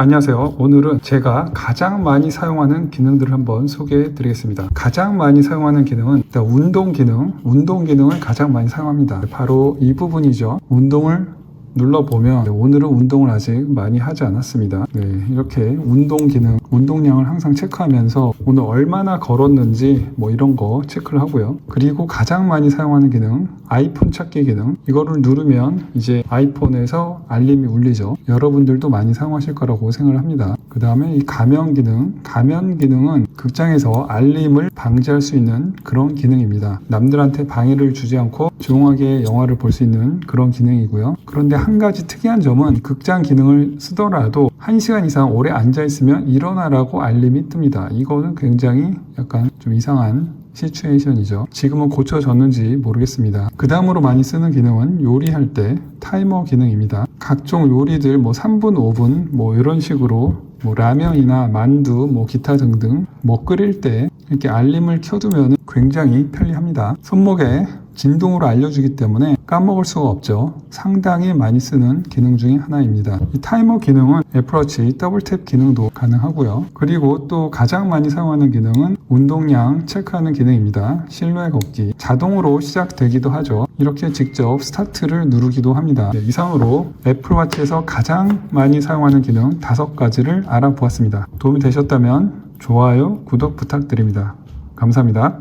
안녕하세요. 오늘은 제가 가장 많이 사용하는 기능들을 한번 소개해 드리겠습니다. 가장 많이 사용하는 기능은 운동 기능, 운동 기능을 가장 많이 사용합니다. 바로 이 부분이죠. 운동을 눌러보면 오늘은 운동을 아직 많이 하지 않았습니다. 네, 이렇게 운동 기능, 운동량을 항상 체크하면서 오늘 얼마나 걸었는지 뭐 이런 거 체크를 하고요. 그리고 가장 많이 사용하는 기능, 아이폰 찾기 기능. 이거를 누르면 이제 아이폰에서 알림이 울리죠. 여러분들도 많이 사용하실 거라고 생각을 합니다. 그 다음에 이 가면 기능. 가면 기능은 극장에서 알림을 방지할 수 있는 그런 기능입니다. 남들한테 방해를 주지 않고 조용하게 영화를 볼 수 있는 그런 기능이고요. 그런데 한 가지 특이한 점은 극장 기능을 쓰더라도 1시간 이상 오래 앉아 있으면 일어나라고 알림이 뜹니다. 이거는 굉장히 약간 좀 이상한 시츄에이션이죠. 지금은 고쳐졌는지 모르겠습니다. 그 다음으로 많이 쓰는 기능은 요리할 때 타이머 기능입니다. 각종 요리들 뭐 3분, 5분 뭐 이런 식으로 뭐 라면이나 만두, 뭐 기타 등등 뭐 끓일 때 이렇게 알림을 켜두면 굉장히 편리합니다. 손목에 진동으로 알려주기 때문에 까먹을 수가 없죠. 상당히 많이 쓰는 기능 중에 하나입니다. 이 타이머 기능은 애플워치 더블탭 기능도 가능하고요. 그리고 또 가장 많이 사용하는 기능은 운동량 체크하는 기능입니다. 실루엣 걷기. 자동으로 시작되기도 하죠. 이렇게 직접 스타트를 누르기도 합니다. 네, 이상으로 애플워치에서 가장 많이 사용하는 기능 다섯 가지를 알아보았습니다. 도움이 되셨다면 좋아요, 구독 부탁드립니다. 감사합니다.